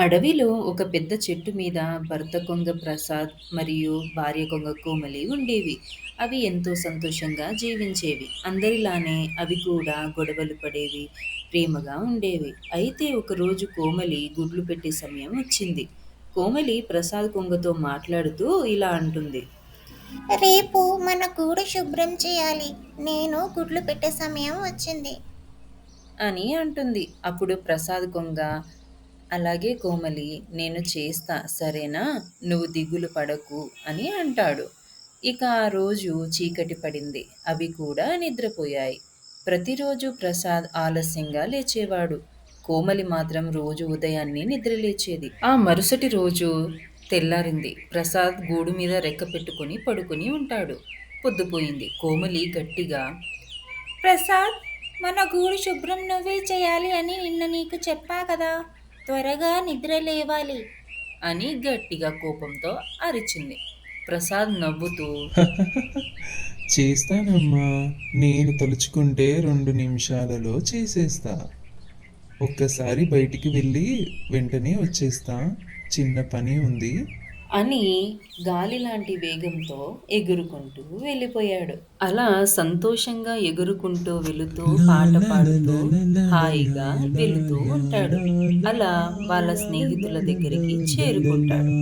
అడవిలో ఒక పెద్ద చెట్టు మీద భర్త కొంగ ప్రసాద్ మరియు భార్య కొంగ కోమలి ఉండేవి. అవి ఎంతో సంతోషంగా జీవించేవి. అందరిలానే అవి కూడా గొడవలు పడేవి, ప్రేమగా ఉండేవి. అయితే ఒకరోజు కోమలి గుడ్లు పెట్టే సమయం వచ్చింది. కోమలి ప్రసాద్ కొంగతో మాట్లాడుతూ ఇలా అంటుంది. రేపు మన గూడు శుభ్రం చేయాలి నేను గుడ్లు పెట్టే సమయం వచ్చింది అని అంటుంది. అప్పుడు ప్రసాద్ కొంగ అలాగే కోమలి నేను చేస్తా సరేనా నువ్వు దిగులు పడకు అని అంటాడు. ఇక ఆ రోజు చీకటి పడింది. అవి కూడా నిద్రపోయాయి. ప్రతిరోజు ప్రసాద్ ఆలస్యంగా లేచేవాడు. కోమలి మాత్రం రోజు ఉదయాన్నే నిద్రలేచేది. ఆ మరుసటి రోజు తెల్లారింది. ప్రసాద్ గూడు మీద రెక్క పెట్టుకుని పడుకుని ఉంటాడు. పొద్దుపోయింది. కోమలి గట్టిగా ప్రసాద్ మన గూడు శుభ్రం నువ్వే చేయాలి అని నిన్న నీకు చెప్పా కదా త్వరగా నిద్ర లేవాలి అని గట్టిగా కోపంతో అరిచింది. ప్రసాద్ నవ్వుతూ చేస్తానమ్మా నేను తలుచుకుంటే రెండు నిమిషాలలో చేసేస్తా. ఒక్కసారి బయటికి వెళ్ళి వెంటనే వచ్చేస్తా. చిన్న పని ఉంది. అని గాలి లాంటి వేగంతో ఎగురుకుంటూ వెళ్ళిపోయాడు. అలా సంతోషంగా ఎగురుకుంటూ వెళుతూ పాట పాడుతూ హాయిగా వెళుతూ ఉంటాడు. అలా వాళ్ళ స్నేహితుల దగ్గరికి చేరుకుంటాడు.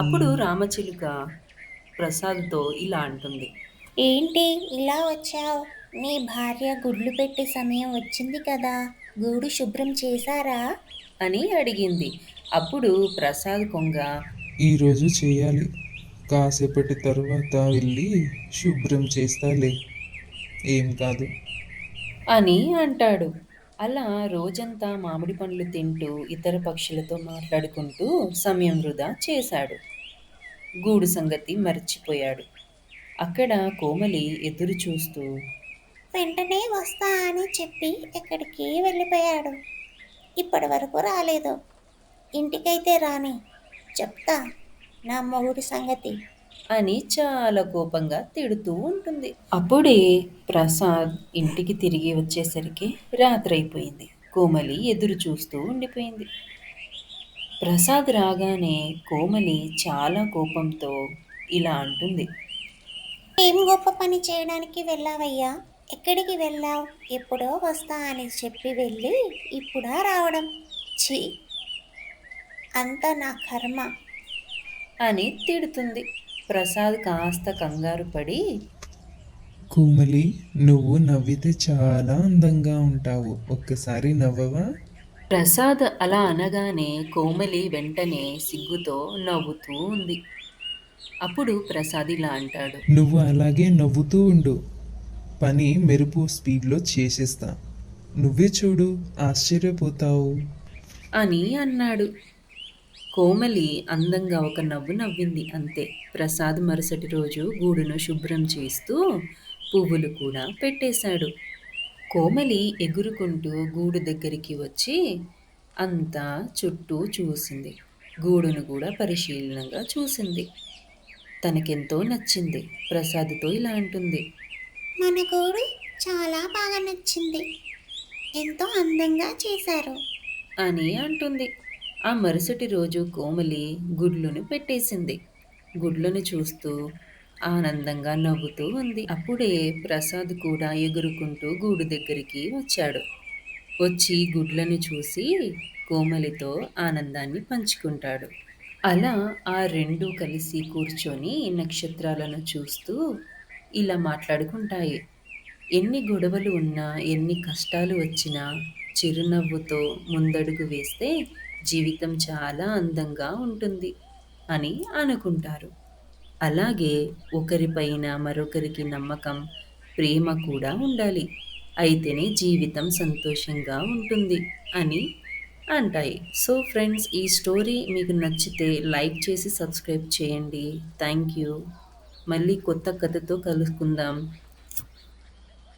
అప్పుడు రామచిలుక ప్రసాద్తో ఇలా అంటుంది. ఏంటి ఇలా వచ్చావు నీ భార్య గుడ్లు పెట్టే సమయం వచ్చింది కదా గూడు శుభ్రం చేశారా అని అడిగింది. అప్పుడు ప్రసాద్ కొంగ ఈరోజు చేయాలి కాసేపటి తరువాత వెళ్ళి శుభ్రం చేస్తాలే ఏం కాదు అని అంటాడు. అలా రోజంతా మామిడి పండ్లు తింటూ ఇతర పక్షులతో మాట్లాడుకుంటూ సమయం వృధా చేశాడు. గూడు సంగతి మర్చిపోయాడు. అక్కడ కోమలి ఎదురు చూస్తూ వెంటనే వస్తా అని చెప్పి ఎక్కడికి వెళ్ళిపోయాడు ఇప్పటి వరకు రాలేదు ఇంటికైతే రాని చెప్తా నా మొగుడి సంగతి అని చాలా కోపంగా తిడుతూ ఉంటుంది. అప్పుడే ప్రసాద్ ఇంటికి తిరిగి వచ్చేసరికి రాత్రైపోయింది. కోమలి ఎదురు చూస్తూ ఉండిపోయింది. ప్రసాద్ రాగానే కోమలి చాలా కోపంతో ఇలా అంటుంది. ఏం గొప్ప పని చేయడానికి వెళ్ళావయ్యా ఎక్కడికి వెళ్ళావు ఎప్పుడో వస్తా అని చెప్పి వెళ్ళి ఇప్పుడా రావడం ఛీ అంతా నా కర్మ అని తిడుతుంది. ప్రసాద్ కాస్త కంగారు పడి కోమలి నువ్వు నవ్వితే చాలా అందంగా ఉంటావు ఒక్కసారి నవ్వవా ప్రసాద్ అలా అనగానే కోమలి వెంటనే సిగ్గుతో నవ్వుతూ ఉంది. అప్పుడు ప్రసాద్ ఇలా అంటాడు. నువ్వు అలాగే నవ్వుతూ ఉండు పని మెరుపు స్పీడ్లో చేసేస్తా నువ్వే చూడు ఆశ్చర్యపోతావు అని అన్నాడు. కోమలి అందంగా ఒక నవ్వు నవ్వింది అంతే. ప్రసాద్ మరుసటి రోజు గూడును శుభ్రం చేస్తూ పువ్వులు కూడా పెట్టేశాడు. కోమలి ఎగురుకుంటూ గూడు దగ్గరికి వచ్చి అంతా చుట్టూ చూసింది. గూడును కూడా పరిశీలనగా చూసింది. తనకెంతో నచ్చింది. ప్రసాద్తో ఇలా అంటుంది. మన గూడు చాలా బాగా నచ్చింది ఎంతో అందంగా చేశారు అని అంటుంది. ఆ మరుసటి రోజు కోమలి గుడ్లను పెట్టేసింది. గుడ్లను చూస్తూ ఆనందంగా నవ్వుతూ ఉంది. అప్పుడే ప్రసాద్ కూడా ఎగురుకుంటూ గూడు దగ్గరికి వచ్చాడు. వచ్చి గుడ్లను చూసి కోమలితో ఆనందాన్ని పంచుకుంటాడు. అలా ఆ రెండు కలిసి కూర్చొని నక్షత్రాలను చూస్తూ ఇలా మాట్లాడుకుంటాయి. ఎన్ని గొడవలు ఉన్నా, ఎన్ని కష్టాలు వచ్చినా చిరునవ్వుతో ముందడుగు వేస్తే జీవితం చాలా అందంగా ఉంటుంది అని అనుకుంటారు. అలాగే ఒకరిపైన మరొకరికి నమ్మకం, ప్రేమ కూడా ఉండాలి. అయితేనే జీవితం సంతోషంగా ఉంటుంది అని అంటాయి. సో ఫ్రెండ్స్ ఈ స్టోరీ మీకు నచ్చితే లైక్ చేసి సబ్స్క్రైబ్ చేయండి. Thank you. మళ్ళీ కొత్త కథతో కలుసుకుందాం.